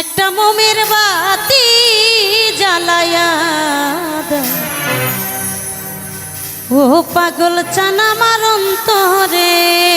একটা মোমের বাতি জ্বালায়া ও পাগল চানা মারন্ত রে